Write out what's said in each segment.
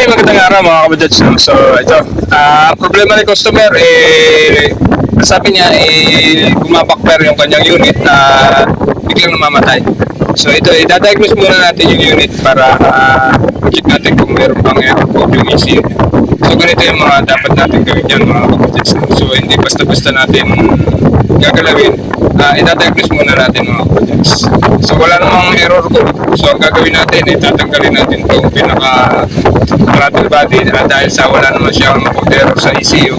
Okay, magandang araw mga kabadjats. no? So, ito. ah problema ni customer, eh, sabi niya, eh, bumabakper yung kanyang unit at biglang namamatay. So, ito, i-diagnose muna natin yung unit para ah, check natin kung meron pang error code yung ECU. So, ganito yung mga dapat natin gawin yan mga no? So, hindi basta-basta natin gagalawin. Uh, i-diagnose muna natin mga kabadjats. So, wala namang error code. So, ang gagawin natin, eh, tatanggalin natin itong pinaka throttle body uh, dahil sa wala naman siyang error sa ECU.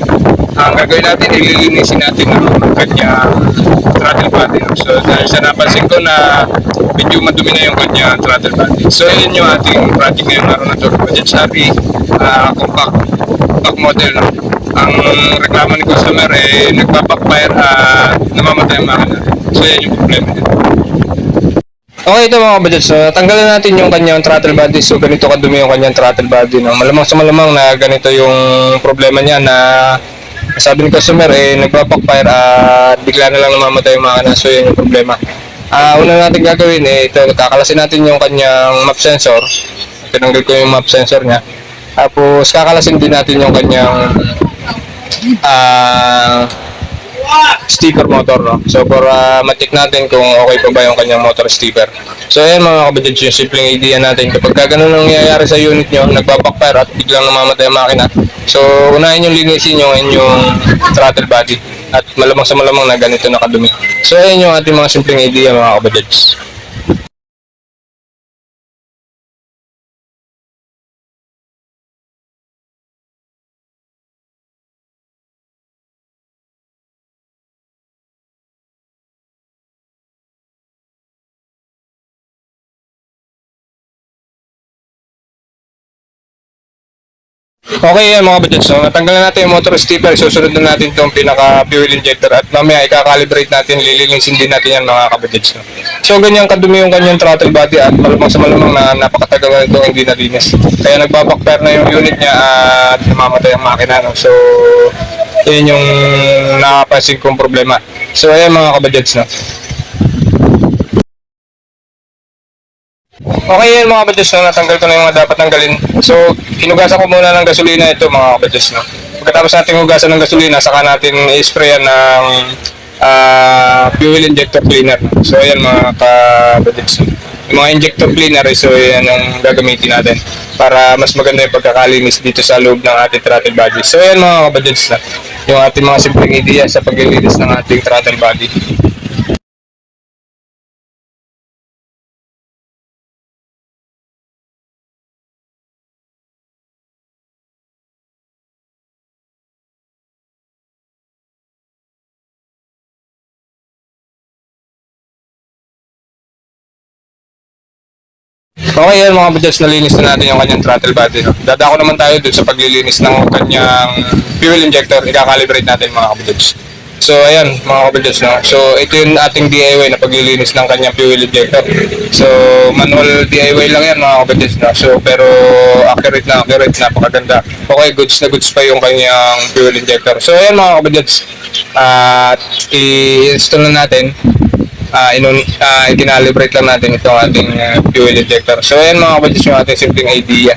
Ang gagawin natin, ililinisin natin ang kanya throttle body. So, dahil sa napansin ko na medyo madumi na yung kanya throttle body. So, yun yung ating project ngayon naroon na ito. Budget Sabi, uh, compact, compact model. No? Ang reklamo ni customer, eh, nagpa-backfire at namamatay ang makina. So, yan yung problema niya. Okay ito mga kabadjats, so tanggalin natin yung kanyang throttle body so ganito kadumi yung kanyang throttle body no? malamang sa malamang na ganito yung problema niya na sabi ni customer eh nagpa-backfire at bigla na lang namamatay yung makina so yun yung problema Ah, una natin gagawin eh ito kakalasin natin yung kanyang map sensor tinanggal ko yung map sensor niya tapos kakalasin din natin yung kanyang ah sticker motor, no? So, para ma-check natin kung okay pa ba yung kanyang motor sticker. So, ayan mga kabadid, yung simpleng idea natin. Kapag ka ganun ang nangyayari sa unit nyo, nagpa-backfire at biglang namamatay ang makina. So, unahin yung linisin yung inyong throttle body. At malamang sa malamang na ganito nakadumi. So, ayan yung ating mga simpleng idea mga kabadids. Okay yan mga budget. So natanggalan natin yung motor stepper. Susunod na natin itong pinaka fuel injector at mamaya i-calibrate natin, lilinisin din natin yan mga kabudgets. No? So ganyan kadumi yung kanyang throttle body at malamang sa malamang na napakatagal na ito hindi nalinis. Kaya nagbabackfire na yung unit niya at namamatay ang makina. No? So yun yung nakapansin kong problema. So ayan mga kabudgets. No? Okay yan mga kabadyos, no? natanggal ko na yung mga dapat tanggalin. So, hinugasan ko muna ng gasolina ito mga kabadyos. No? Pagkatapos natin hugasan ng gasolina, saka natin i-sprayan ng ah, fuel injector cleaner. So, ayan mga kabadyos. no? Yung mga injector cleaner, so yan ang gagamitin natin para mas maganda yung pagkakalinis dito sa loob ng ating throttle body. So, ayan mga kabadyos. No? Yung ating mga simpleng idea sa paglilinis ng ating throttle body. Okay yan mga kabadyas, nalinis na natin yung kanyang throttle body. No? Dadako naman tayo dun sa paglilinis ng kanyang fuel injector. Ika-calibrate natin mga kabadyas. So ayan mga kabadyas. No? So ito yung ating DIY na paglilinis ng kanyang fuel injector. So manual DIY lang yan mga kabadyas. No? So pero accurate na accurate, napakaganda. Okay, goods na goods pa yung kanyang fuel injector. So ayan mga kabadyas. At i-install na natin uh, inun, uh, i-calibrate lang natin itong ating uh, fuel injector. So, ayan mga kapatid yung ating simpleng idea.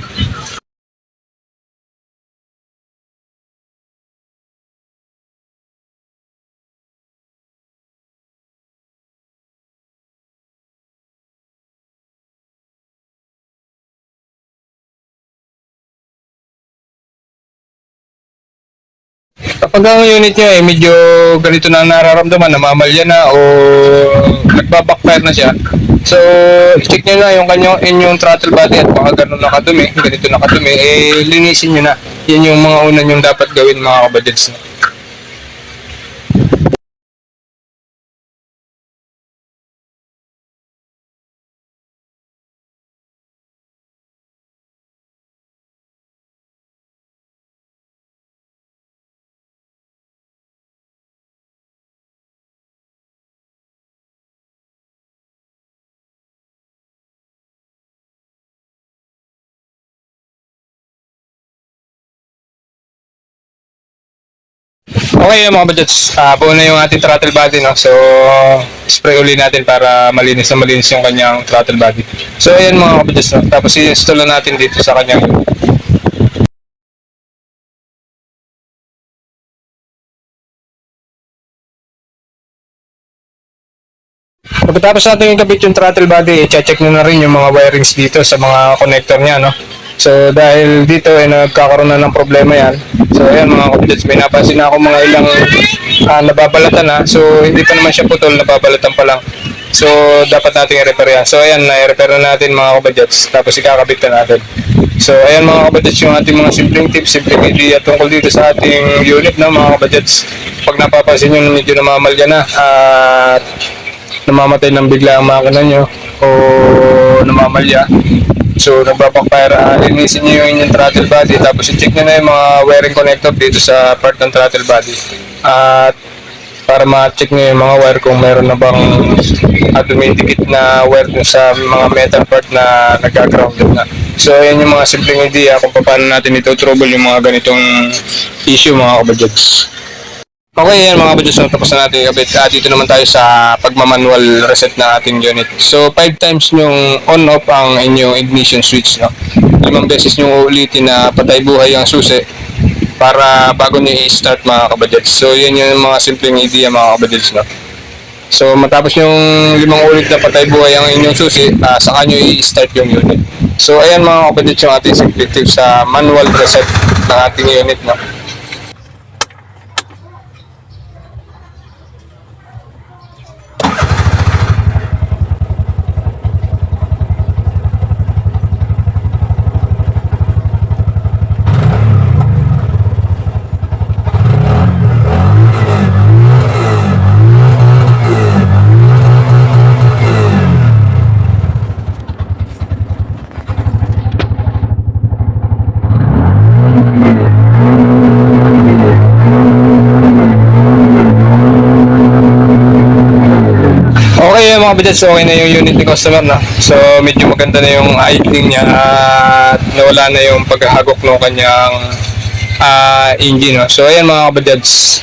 Kapag ang unit nyo eh medyo ganito na nararamdaman, namamalya na o nagbabackfire na siya. So, check nyo na yung kanyang inyong throttle body at baka ganun nakadumi, ganito nakadumi, eh linisin nyo na. Yan yung mga una nyong dapat gawin mga kabadyads. Okay mga badgets, uh, ah, buo na yung ating throttle body no? So spray uli natin para malinis na malinis yung kanyang throttle body So ayan mga badgets no? Tapos i-install na natin dito sa kanyang Pagkatapos natin yung kabit yung throttle body, i-check na rin yung mga wirings dito sa mga connector niya, no? So, dahil dito ay nagkakaroon na ng problema yan. So, ayan mga kapatid, may napansin na ako mga ilang ah, nababalatan na. So, hindi pa naman siya putol, nababalatan pa lang. So, dapat natin i-repair yan. So, ayan, na-repair na natin mga kabadgets. Tapos ikakabit na natin. So, ayan mga kabadgets, yung ating mga simpleng tips, simpleng idea tungkol dito sa ating unit na mga kabadgets. Pag napapansin nyo medyo namamalya na at namamatay ng bigla ang makina nyo o namamalya. So, nagbabackfire, uh, linisin nyo yung inyong throttle body tapos i-check nyo na yung mga wiring connector dito sa part ng throttle body. At para ma-check nyo yung mga wire kung meron na bang uh, dumidikit na wire dun sa mga metal part na nag-grounded na. So, yan yung mga simpleng idea kung paano natin ito trouble yung mga ganitong issue mga kabadyags. Okay, yan mga budget. So, tapos na natin ikabit. Ah, dito naman tayo sa pagmamanual reset ng ating unit. So, 5 times yung on-off ang inyong ignition switch. No? Limang beses yung uulitin na patay buhay ang susi para bago nyo i-start mga kabadgets. So, yan yung mga simpleng idea mga kabadgets. No? So, matapos yung limang ulit na patay buhay ang inyong susi, ah, saka nyo i-start yung unit. So, ayan mga kabadgets yung ating simple tips sa manual reset ng ating unit. No? Mga budgets, okay na yung unit ni customer na. So medyo maganda na yung idling niya at nawala na yung paghahagok ng kanyang ah, engine. So ayan mga budgets.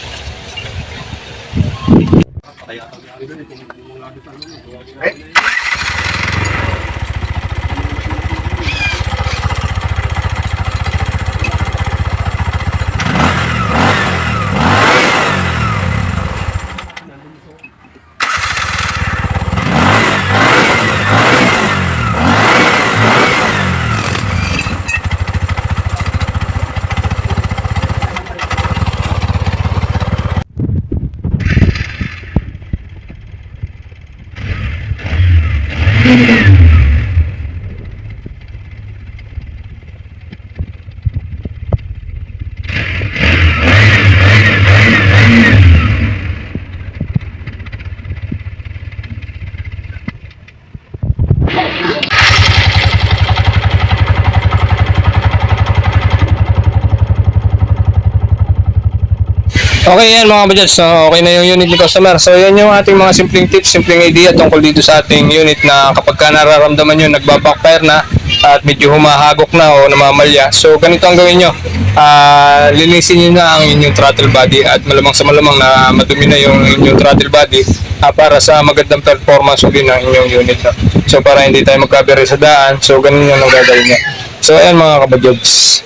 Okay yan mga budgets, so okay na yung unit ni customer. So yan yung ating mga simpleng tips, simpleng idea tungkol dito sa ating unit na kapag ka nararamdaman nyo nagbabackfire na at medyo humahagok na o namamalya. So ganito ang gawin nyo. Ah, linisin nyo na ang inyong throttle body at malamang sa malamang na madumi na yung inyong throttle body ah, para sa magandang performance uli ng inyong unit. No? So para hindi tayo magkabiri sa daan, so ganun yung ang gagawin nyo. So ayan mga kabadyogs.